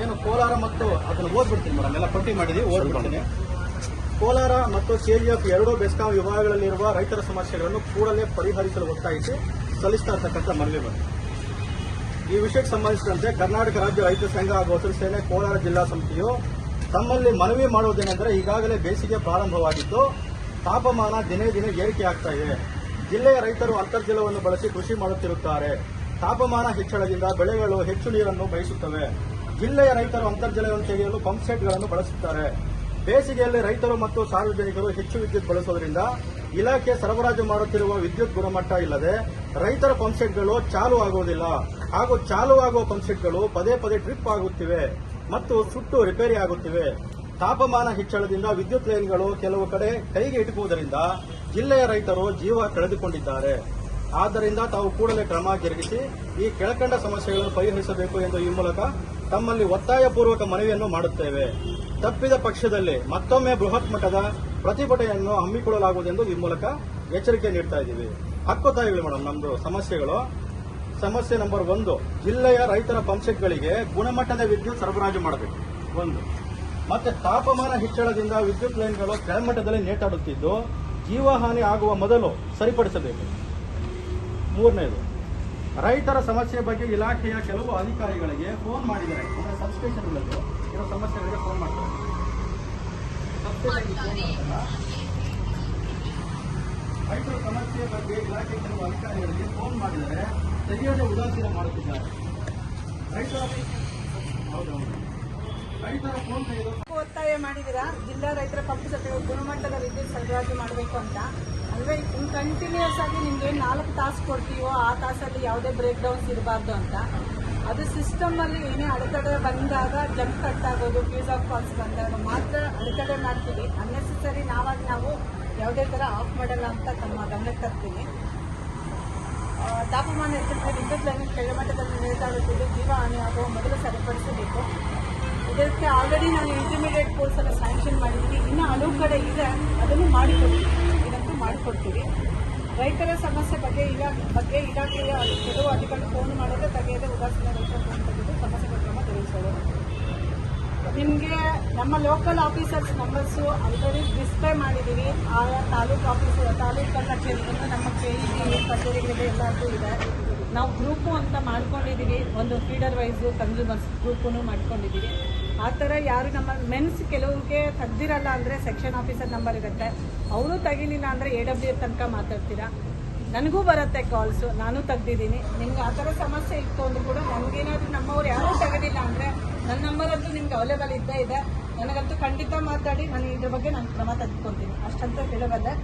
ಏನು ಕೋಲಾರ ಮತ್ತು ಅದನ್ನು ಓದ್ಬಿಡ್ತೀನಿ ಮೇಡಮ್. ಎಲ್ಲ ಪಟ್ಟಿ ಮಾಡಿದೀವಿ, ಓದ್ಬಿಡ್ತೀನಿ. ಕೋಲಾರ ಮತ್ತು ಕೆಜಿಎಫ್ ಎರಡೂ ಬೆಸ್ಕಾಂ ವಿಭಾಗಗಳಲ್ಲಿರುವ ರೈತರ ಸಮಸ್ಯೆಗಳನ್ನು ಕೂಡಲೇ ಪರಿಹರಿಸಲು ಒತ್ತಾಯಿಸಿ ಸಲ್ಲಿಸ್ತಾ ಇರ್ತಕ್ಕಂಥ ಮನವಿ ಬಂತು ಈ ವಿಷಯಕ್ಕೆ ಸಂಬಂಧಿಸಿದಂತೆ ಕರ್ನಾಟಕ ರಾಜ್ಯ ರೈತ ಸಂಘ ಹಾಗೂ ಹಸಿರು ಸೇನೆ ಕೋಲಾರ ಜಿಲ್ಲಾ ಸಮಿತಿಯು ತಮ್ಮಲ್ಲಿ ಮನವಿ ಮಾಡುವುದೇನೆಂದರೆ ಈಗಾಗಲೇ ಬೇಸಿಗೆ ಪ್ರಾರಂಭವಾಗಿದ್ದು ತಾಪಮಾನ ದಿನೇ ದಿನೇ ಏರಿಕೆ ಆಗ್ತಾ ಇದೆ. ಜಿಲ್ಲೆಯ ರೈತರು ಅಂತರ್ಜಲವನ್ನು ಬಳಸಿ ಕೃಷಿ ಮಾಡುತ್ತಿರುತ್ತಾರೆ. ತಾಪಮಾನ ಹೆಚ್ಚಳದಿಂದ ಬೆಳೆಗಳು ಹೆಚ್ಚು ನೀರನ್ನು ಬಯಸುತ್ತವೆ. ಜಿಲ್ಲೆಯ ರೈತರು ಅಂತರ್ಜಲವನ್ನು ತೆಗೆಯಲು ಪಂಪ್ ಸೆಟ್ಗಳನ್ನು ಬಳಸುತ್ತಾರೆ. ಬೇಸಿಗೆಯಲ್ಲಿ ರೈತರು ಮತ್ತು ಸಾರ್ವಜನಿಕರು ಹೆಚ್ಚು ವಿದ್ಯುತ್ ಬಳಸುವುದರಿಂದ ಇಲಾಖೆ ಸರಬರಾಜು ಮಾಡುತ್ತಿರುವ ವಿದ್ಯುತ್ ಗುಣಮಟ್ಟ ಇಲ್ಲದೆ ರೈತರ ಪಂಪ್ಸೆಟ್ಗಳು ಚಾಲು ಆಗುವುದಿಲ್ಲ. ಹಾಗೂ ಚಾಲು ಆಗುವ ಪಂಪ್ಸೆಟ್ಗಳು ಪದೇ ಪದೇ ಟ್ರಿಪ್ ಆಗುತ್ತಿವೆ ಮತ್ತು ಸುಟ್ಟು ರಿಪೇರಿ ಆಗುತ್ತಿವೆ. ತಾಪಮಾನ ಹೆಚ್ಚಳದಿಂದ ವಿದ್ಯುತ್ ಲೈನ್ಗಳು ಕೆಲವು ಕಡೆ ಕೈಗೆ ಇಟುಕುವುದರಿಂದ ಜಿಲ್ಲೆಯ ರೈತರು ಜೀವ ಕಳೆದುಕೊಂಡಿದ್ದಾರೆ. ಆದ್ದರಿಂದ ತಾವು ಕೂಡಲೇ ಕ್ರಮ ಜರುಗಿಸಿ ಈ ಕೆಳಕಂಡ ಸಮಸ್ಯೆಗಳನ್ನು ಪರಿಹರಿಸಬೇಕು ಎಂದು ಈ ಮೂಲಕ ತಮ್ಮಲ್ಲಿ ಒತ್ತಾಯಪೂರ್ವಕ ಮನವಿಯನ್ನು ಮಾಡುತ್ತೇವೆ. ತಪ್ಪಿದ ಪಕ್ಷದಲ್ಲಿ ಮತ್ತೊಮ್ಮೆ ಬೃಹತ್ ಮಟ್ಟದ ಪ್ರತಿಭಟನೆಯನ್ನು ಹಮ್ಮಿಕೊಳ್ಳಲಾಗುವುದೆಂದು ಈ ಮೂಲಕ ಎಚ್ಚರಿಕೆ ನೀಡ್ತಾ ಇದ್ದೀವಿ. ಹಕ್ಕೊತ್ತಾಯಗಳು ಮೇಡಮ್ ನಮ್ಮದು ಸಮಸ್ಯೆಗಳು. ಸಮಸ್ಯೆ ನಂಬರ್ ಒಂದು, ಜಿಲ್ಲೆಯ ರೈತರ ಪಂಪ್ಸೆಟ್ಗಳಿಗೆ ಗುಣಮಟ್ಟದ ವಿದ್ಯುತ್ ಸರಬರಾಜು ಮಾಡಬೇಕು. ಒಂದು. ಮತ್ತೆ ತಾಪಮಾನ ಹೆಚ್ಚಳದಿಂದ ವಿದ್ಯುತ್ ಲೈನ್ಗಳು ಕೆಳಮಟ್ಟದಲ್ಲಿ ನೇತಾಡುತ್ತಿದ್ದು, ಜೀವಹಾನಿ ಆಗುವ ಮೊದಲು ಸರಿಪಡಿಸಬೇಕು. ಮೂರನೇದು ರೈತರ ಸಮಸ್ಯೆ ಬಗ್ಗೆ ಇಲಾಖೆಯ ಕೆಲವು ಅಧಿಕಾರಿಗಳಿಗೆ ಫೋನ್ ಮಾಡಿದ್ದಾರೆ ಅಂದರೆ ಸಬ್ಸ್ಟೇಷನ್ಗಳಲ್ಲಿ ಕೆಲವು ಸಮಸ್ಯೆಗಳಿಗೆ ಫೋನ್ ಮಾಡ್ತಾರೆ. ರೈತರ ಸಮಸ್ಯೆ ಬಗ್ಗೆ ಇಲಾಖೆ ಕೆಲವು ಅಧಿಕಾರಿಗಳಿಗೆ ಫೋನ್ ಮಾಡಿದರೆ ಸರಿಯಾದ ಉದಾಸೀನ ಮಾಡುತ್ತಿದ್ದಾರೆ. ರೈತರ ಹೌದೌದು ಒತ್ತಾಯ ಮಾಡಿದಿರಾ ಜಿಲ್ಲಾ ರೈತರ ಪಂಪ್ ಸಭೆ ಗುಣಮಟ್ಟದ ವಿದ್ಯುತ್ ಸರಬರಾಜು ಮಾಡಬೇಕು ಅಂತ. ಅಂದ್ರೆ ಕಂಟಿನ್ಯೂಸ್ ಆಗಿ ನಿಮ್ಗೆ ನಾಲ್ಕು ತಾಸು ಕೊಡ್ತೀವೋ, ಆ ತಾಸಲ್ಲಿ ಯಾವುದೇ ಬ್ರೇಕ್ ಡೌನ್ಸ್ ಇರಬಾರ್ದು ಅಂತ. ಅದು ಸಿಸ್ಟಮ್ ಅಲ್ಲಿ ಏನೇ ಅಡೆತಡೆ ಬಂದಾಗ ಜಂಪ್ ಕಟ್ ಆಗೋದು ಫ್ಯೂಸ್ ಆಫ್ ಕಾಲ್ಸ್ ಬಂದಾಗ ಮಾತ್ರ ಅಡೆತಡೆ ಮಾಡ್ತೀವಿ. ಅನ್ನೆಸೆಸರಿ ನಾವಾಗಿ ನಾವು ಯಾವುದೇ ತರ ಆಫ್ ಮಾಡಲ್ಲ ಅಂತ ತಮ್ಮ ಗಮನಕ್ಕೆ ತರ್ತೀನಿ. ತಾಪಮಾನ ಹೆಚ್ಚಿದ್ರೆ ವಿದ್ಯುತ್ ಲೈನ್ ಕೆಳಮಟ್ಟದಲ್ಲಿ ನೇತಾಡುತ್ತಿದ್ದು ಜೀವ ಹಾನಿಯಾಗುವ ಮೊದಲು ಸರಿಪಡಿಸಬೇಕು. ಇದಕ್ಕೆ ಆಲ್ರೆಡಿ ನಾವು ಇಂಟರ್ಮೀಡಿಯೇಟ್ ಕೋರ್ಸ್ ಎಲ್ಲ ಸ್ಯಾಂಕ್ಷನ್ ಮಾಡಿದ್ವಿ ಇನ್ನು ಹಲವು ಕಡೆ ಇದೆ, ಅದನ್ನು ಮಾಡಿಕೊಡ್ತೀವಿ ಇದಂತೂ ಮಾಡಿಕೊಡ್ತೀವಿ. ರೈತರ ಸಮಸ್ಯೆ ಬಗ್ಗೆ ಈಗ ಬಗ್ಗೆ ಇಲಾಖೆಯ ಕೆಲವು ಅಧಿಕಾರಿ ಫೋನ್ ಮಾಡಿದ್ರೆ ತೆಗೆಯದೆ ಉದಾಸೀನ ರೈತರ ಫೋನ್ ತೆಗೆದು ಸಮಸ್ಯೆಗಳ ಕ್ರಮ ತಿಳಿಸೋದು ನಿಮಗೆ ನಮ್ಮ local officers numbers already display ಮಾಡಿದ್ದೀವಿ. ಆಯಾ ತಾಲೂಕು ಆಫೀಸರ್ ತಾಲೂಕು ಕಚೇರಿಗಳು ನಮ್ಮ ಕೆ ಇ ಕಚೇರಿಗಳಿಗೆ ಎಲ್ಲರಿಗೂ ಇದೆ. ನಾವು ಗ್ರೂಪು ಅಂತ ಮಾಡ್ಕೊಂಡಿದ್ದೀವಿ. ಒಂದು ಫೀಡರ್ ವೈಸು ಕನ್ಸ್ಯೂಮರ್ಸ್ ಗ್ರೂಪು ಮಾಡ್ಕೊಂಡಿದ್ದೀವಿ. ಆ ಥರ ಯಾರು ನಮ್ಮ ಮೆನ್ಸ್ ಕೆಲವ್ರಿಗೆ ತೆಗ್ದಿರಲ್ಲ ಅಂದರೆ ಸೆಕ್ಷನ್ ಆಫೀಸರ್ ನಂಬರ್ ಇರುತ್ತೆ. ಅವರು ತೆಗಿಲಿಲ್ಲ ಅಂದರೆ ಎ ಡಬ್ಲ್ಯೂ ತನಕ ಮಾತಾಡ್ತೀರಾ? ನನಗೂ ಬರುತ್ತೆ ಕಾಲ್ಸು ನಾನು ತೆಗ್ದಿದ್ದೀನಿ. ನಿಮ್ಗೆ ಆ ಥರ ಸಮಸ್ಯೆ ಇತ್ತು ಅಂದ್ರೂ ಕೂಡ ನನಗೇನಾದರೂ ನಮ್ಮವ್ರು ಯಾರೂ ತೆಗೆದಿಲ್ಲ ಅಂದರೆ ನನ್ನ ನಂಬರ್ ಅಂತೂ ನಿಮ್ಗೆ ಅವೈಲೇಬಲ್ ಇದ್ದೇ ಇದೆ. ನನಗಂತೂ ಖಂಡಿತ ಮಾತಾಡಿ, ನಾನು ಇದ್ರ ಬಗ್ಗೆ ನಾನು ಕ್ರಮ ತೆಗೆದುಕೊತೀನಿ ಅಷ್ಟಂತ ಹೇಳಬಲ್ಲೆ